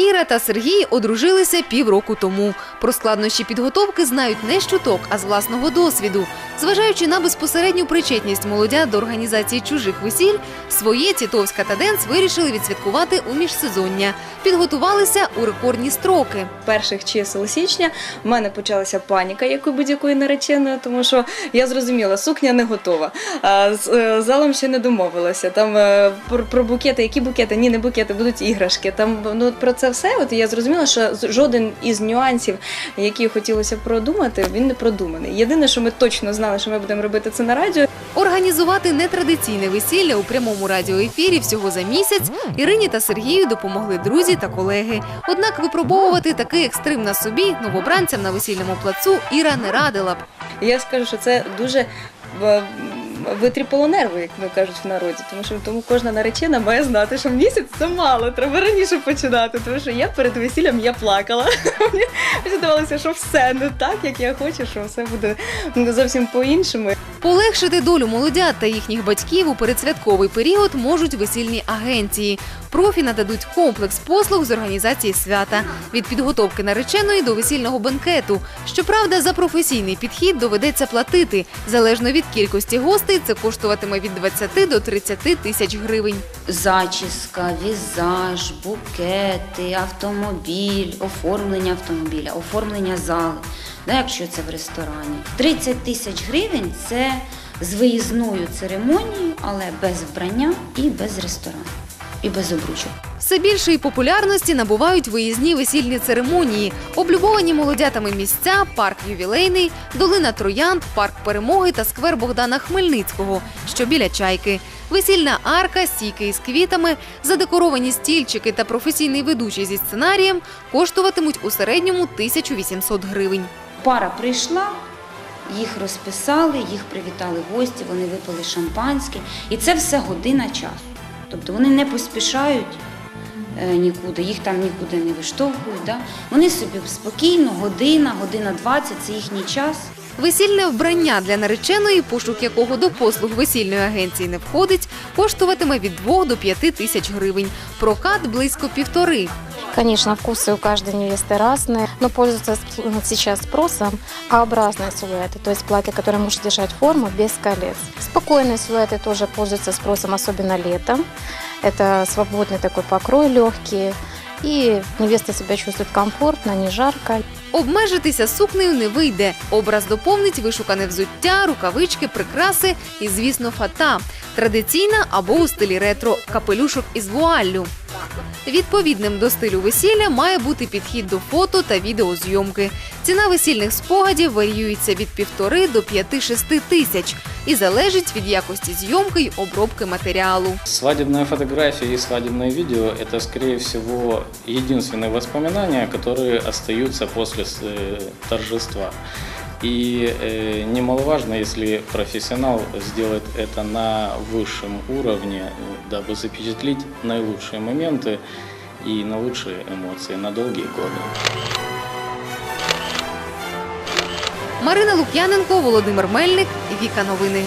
Іра та Сергій одружилися півроку тому. Про складнощі підготовки знають не з чуток, а з власного досвіду. Зважаючи на безпосередню причетність молодят до організації чужих весіль, своє Тітовська та Денс вирішили відсвяткувати у міжсезоння. Підготувалися у рекордні строки. перших чисел січня в мене почалася паніка, як у будь-якої нареченої, тому що я зрозуміла, сукня не готова. А з е, залом ще не домовилася. Там е, про букети, які букети? Ні, не букети, будуть іграшки. Там ну про це все. От я зрозуміла, що жоден із нюансів, які хотілося продумати, він не продуманий. Єдине, що ми точно знали, що ми будемо робити це на радіо. Організувати нетрадиційне весілля у прямому радіоефірі всього за місяць Ірині та Сергію допомогли друзі та колеги. Однак випробовувати такий екстрим на собі новобранцям на весільному плацу Іра не радила б. Я скажу, що це дуже е, витріпало нерви, як ми кажуть в народі. Тому що тому кожна наречена має знати, що місяць це мало, треба раніше починати. Тому що я перед весіллям я плакала. Мені здавалося, що все не так, як я хочу, що все буде зовсім по-іншому. Полегшити долю молодят та їхніх батьків у передсвятковий період можуть весільні агенції. Профі нададуть комплекс послуг з організації свята від підготовки нареченої до весільного бенкету. Щоправда, за професійний підхід доведеться платити. Залежно від кількості гостей, це коштуватиме від 20 до 30 тисяч гривень. зачіска, візаж, букети, автомобіль, оформлення автомобіля, оформлення зали, да, якщо це в ресторані. 30 тисяч гривень це з виїзною церемонією, але без вбрання і без ресторану, і без обручок. Все більшої популярності набувають виїзні весільні церемонії, облюбовані молодятами місця, парк ювілейний, долина Троянд, парк перемоги та сквер Богдана Хмельницького, що біля чайки. Весільна арка, стійки із квітами, задекоровані стільчики та професійний ведучий зі сценарієм коштуватимуть у середньому 1800 гривень. Пара прийшла, їх розписали, їх привітали гості, вони випили шампанське. І це все година часу. Тобто вони не поспішають е, нікуди, їх там нікуди не виштовхують. Да? Вони собі спокійно, година, година 20 це їхній час. Весільне вбрання для нареченої, пошук якого до послуг весільної агенції не входить, коштуватиме від 2 до 5 тисяч гривень. Прокат близько півтори. Конечно, вкусы у каждой невесты разные, но пользуются сп- сейчас спросом А-образные силуэты, то есть платье, которое может держать форму без колец. Спокойные силуэты тоже пользуются спросом, особенно летом. Это свободный такой покрой, легкий, и невеста себе чувствує комфортно, не жарко. Обмежитися сукнею не вийде. Образ доповнить вишукане взуття, рукавички, прикраси і, звісно, фата. Традиційна або у стилі ретро капелюшок із вуаллю. Відповідним до стилю весілля має бути підхід до фото та відеозйомки. Ціна весільних спогадів варіюється від півтори до п'яти-шести тисяч і залежить від якості зйомки й обробки матеріалу. Свадебная фотография и свадебное видео – это, скорее всего, единственные воспоминания, которые остаются после э, торжества. И э, немаловажно, если профессионал сделает это на высшем уровне, э, дабы запечатлеть наилучшие моменты и на лучшие эмоции на долгие годы. Марина Лук'яненко, Володимир Мельник, Віка Новини.